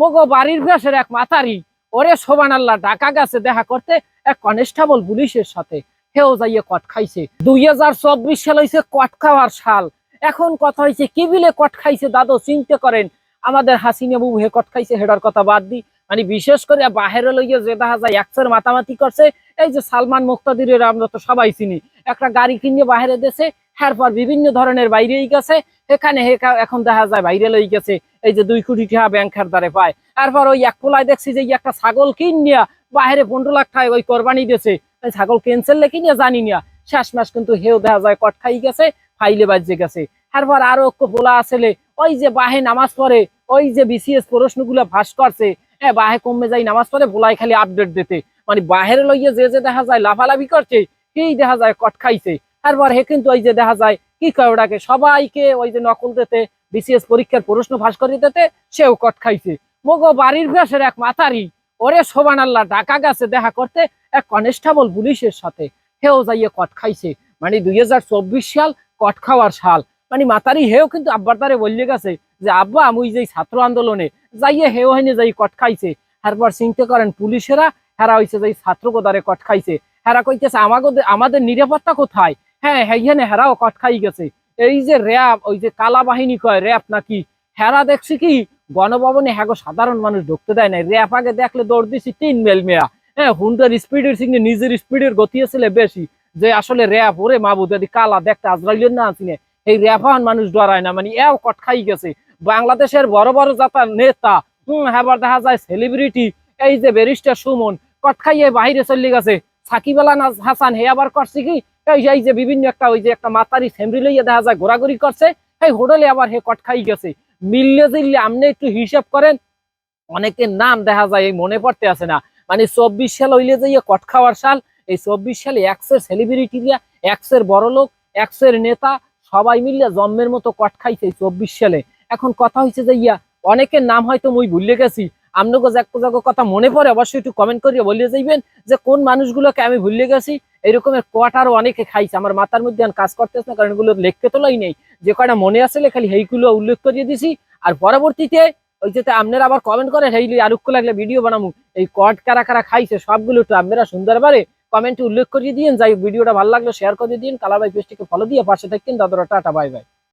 মগো বাড়ির ভেসের এক মাতারি। ওরে সোবান আল্লাহ ডাকা গেছে দেখা করতে, এক কনস্টেবল পুলিশের সাথে। হেও যাইয়ে কট খাইছে। দুই হাজার চব্বিশ সাল হয়েছে কট খাওয়ার সাল। এখন কথা হয়েছে কি বিলে কট খাইছে দাদু, চিন্তা করেন। আমাদের হাসিনা বাবু হে কট খাইছে, হেডার কথা বাদ দি। মানে বিশেষ করে বাহিরে লইয়া যে দেখা যায় একশের মাতামাতি করছে, এই যে সালমান মুক্তাদিরের আমরা তো সবাই চিনি। একটা গাড়ি কিনে বাইরে দেশে এরপর বিভিন্ন ধরনের বাইরেই গেছে। এখানে এখন দেখা যায় বাইরে লই গেছে। এই যে দুই কোটি টাকা ব্যাংকের দ্বারে পায়। তারপর ওই এক পোলায় দেখছি যে একটা ছাগল কিনিয়া বাইরে পনেরো লাখ টাকা ওই কোরবানি দিয়েছে। ছাগল ক্যান্সেল কিনিয়া জানি না। শেষ মাস কিন্তু হেও দেখা যায় কট খাই গেছে, ফাইলে বাজে গেছে। তারপর আরও পোলা আসলে, ওই যে বাহে নামাজ পড়ে, ওই যে বিসিএস প্রশ্নগুলো ফাঁস করছে। হ্যাঁ বাহে কমে যাই নামাজ পড়ে ভোলাই খালি আপডেট দিতে। মানে বাহিরে লইয়ে যে যে দেখা যায় লাফালাফি করছে, সেই দেখা যায় কট খাইছে। তারপর হে কিন্তু ওই যে দেখা যায়, কি কয় ওটাকে, সবাইকে ওই যে নকল দিতে বিসিএস পরীক্ষার প্রশ্ন ফাঁস করে দিতে, সেও কট খাইছে। মগো বাড়ির ভেসের এক মাতারি ওরে সোবান আল্লাহ ডাকা গেছে দেখা করতে, এক কনস্টেবল পুলিশের সাথে হেও যাইয়ে কট খাইছে। মানে দুই হাজার চব্বিশ সাল কট খাওয়ার সাল। মানে মাতারি হেও কিন্তু আব্বার দ্বারে বললে গেছে যে, আব্বা, আমি যে ছাত্র আন্দোলনে যাইয়ে হেও হেনে যাই কট খাইছে। তারপর চিনতে করেন পুলিশেরা, হেরা হইছে যে ছাত্র গোদারে কট খাইছে। হেরা কইতেছে আমাদের আমাদের নিরাপত্তা কোথায়? হ্যাঁ হেইখানে হেরাও কট খাই গেছে। এই যে র্যাব, ওই যে কালা বাহিনী কয়, র্যাব নাকি? হেরা দেখছি কি, গণভবনে হ্যাগো সাধারণ মানুষ ঢুকতে দেয় না র্যাব আগে দেখলে দৌড় দিছি তিন মেল মেয়া। হ্যাঁ হুন্ডার স্পিডের সঙ্গে নিজের স্পিডের গতি ছিল বেশি। যে আসলে র্যাব, ওরে মাবুদ যদি কালা দেখতে আজরাইলেন না আনছি এই র্যাফান মানুষ ডরায় না মানে এও কট খাই গেছে। বাংলাদেশের বড় বড় যাতা নেতা হম হেবার দেখা যায় সেলিব্রিটি, এই যে ব্যারিস্টার সুমন, কট খাইয়ে বাহিরে চলে গেছে। সাকিব আল হাসান, হে আবার করছে কি এই যে- বিভিন্ন একটা ওই যে একটা মাতারি ফ্যামিলি লইয়া দেখা যায়, ঘোরাঘুরি করছে এই হোটেলে আবার হে কট খাই গেছে। মিললে জিললে আপনি একটু হিসাব করেন, অনেকের নাম দেখা যায়, এই মনে পড়তে আসে না। মানে চব্বিশ সাল হইলে যে ইয়ে কট খাওয়ার সাল, এই চব্বিশ সালে একশের সেলিব্রিটিরা একশের বড় লোক একশের নেতা, সবাই মিললে জন্মের মতো কট খাইছে এই চব্বিশ সালে। এখন কথা হয়েছে যে ইয়া, অনেকের নাম হয়তো মুই ভুলে গেছি। আপনাকে যে একটা জায়গায় কথা মনে পড়ে, অবশ্যই একটু কমেন্ট করিয়ে বলে যাইবেন যে কোন মানুষগুলোকে আমি ভুলে গেছি। এরকমের আরও অনেকে খাইছে। আমার মাথার মধ্যে কাজ করতেছে না, কারণ এগুলো লিখতে তোলাই নেই। যে কয়টা মনে আসলে খালি সেইগুলো উল্লেখ করিয়ে দিছি। আর পরবর্তীতে ওই যে আপনারা আবার কমেন্ট করে হেইলি আরুক্ষ লাগলে ভিডিও বানামু। এই কট কারা কারা খাইছে, সবগুলো একটু আপনারা সুন্দরভাবে কমেন্টে উল্লেখ করিয়ে দিন যাই ভিডিওটা ভালো লাগল শেয়ার করে দিন কালার বাই পেজটিকে ফলো দিয়ে পাশে থাকেন দাদরা টাটা বাই বাই